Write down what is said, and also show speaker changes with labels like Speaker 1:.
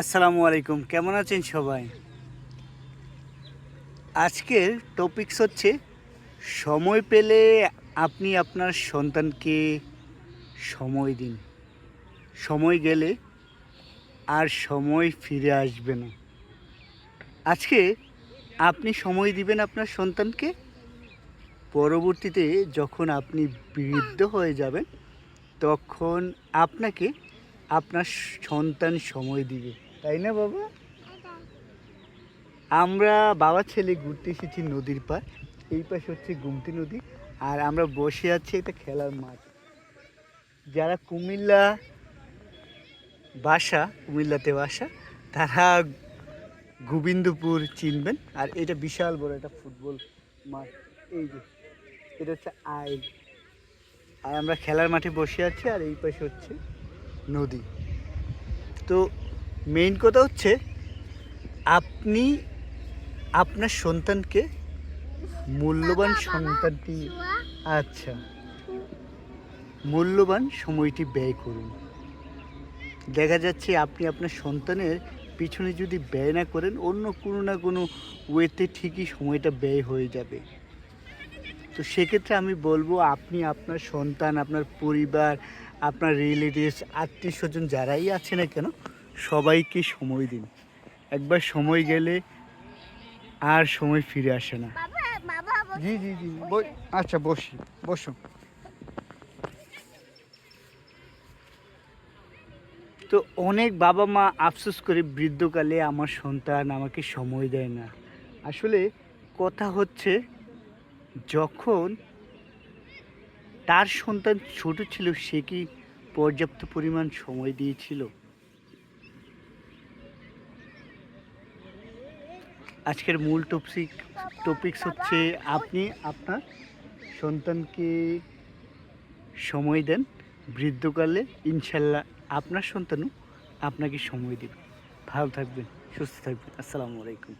Speaker 1: আসসালামু আলাইকুম, কেমন আছেন সবাই? আজকের টপিকস হচ্ছে, সময় পেলে আপনি আপনার সন্তানকে সময় দিন। সময় গেলে আর সময় ফিরে আসবে না। আজকে আপনি সময় দিবেন আপনার সন্তানকে? পরবর্তীতে যখন আপনি বৃদ্ধ হয়ে যাবেন, তখন আপনাকে আপনার সন্তান সময় দিবে। তাই না বাবা? আমরা বাবা ছেলে ঘুরতে এসেছি নদীর পার এই পাশে হচ্ছে গুমতি নদী। আর আমরা বসে আছি একটা খেলার মাঠ। যারা কুমিল্লা বাসা কুমিল্লাতে বাসা তারা গোবিন্দপুর চিনবেন। আর এটা বিশাল বড় একটা ফুটবল মাঠ। এই যে এটা হচ্ছে আইল। আর আমরা খেলার মাঠে বসে আছি। আর এই পাশে হচ্ছে নদী। তো মেইন কথা হচ্ছে আপনি আপনার সন্তানকে মূল্যবান সন্তানটি আচ্ছা মূল্যবান সময়টি ব্যয় করুন। দেখা যাচ্ছে আপনি আপনার সন্তানের পিছনে যদি ব্যয় না করেন অন্য কোনো না কোনো ওয়েতে ঠিকই সময়টা ব্যয় হয়ে যাবে। তো সেক্ষেত্রে আমি বলব আপনি আপনার সন্তান আপনার পরিবার আপনার রিলেটিভস আত্মীয় স্বজন যারাই আছে না কেন সবাইকে সময় দিন। একবার সময় গেলে আর সময় ফিরে আসে না। জি জি জি আচ্ছা বসি বসো। তো অনেক বাবা মা আফসোস করে বৃদ্ধকালে আমার সন্তান আমাকে সময় দেয় না। আসলে কথা হচ্ছে যখন তার সন্তান ছোট ছিল, সে কি পর্যাপ্ত পরিমাণ সময় দিয়েছিল? আজকের মূল টপিক টপিকস হচ্ছে, আপনি আপনার সন্তানকে সময় দেন বৃদ্ধকালে, ইনশাল্লাহ আপনার সন্তানও আপনাকে সময় দেবে। ভালো থাকবেন, সুস্থ থাকবেন। আসসালামু আলাইকুম।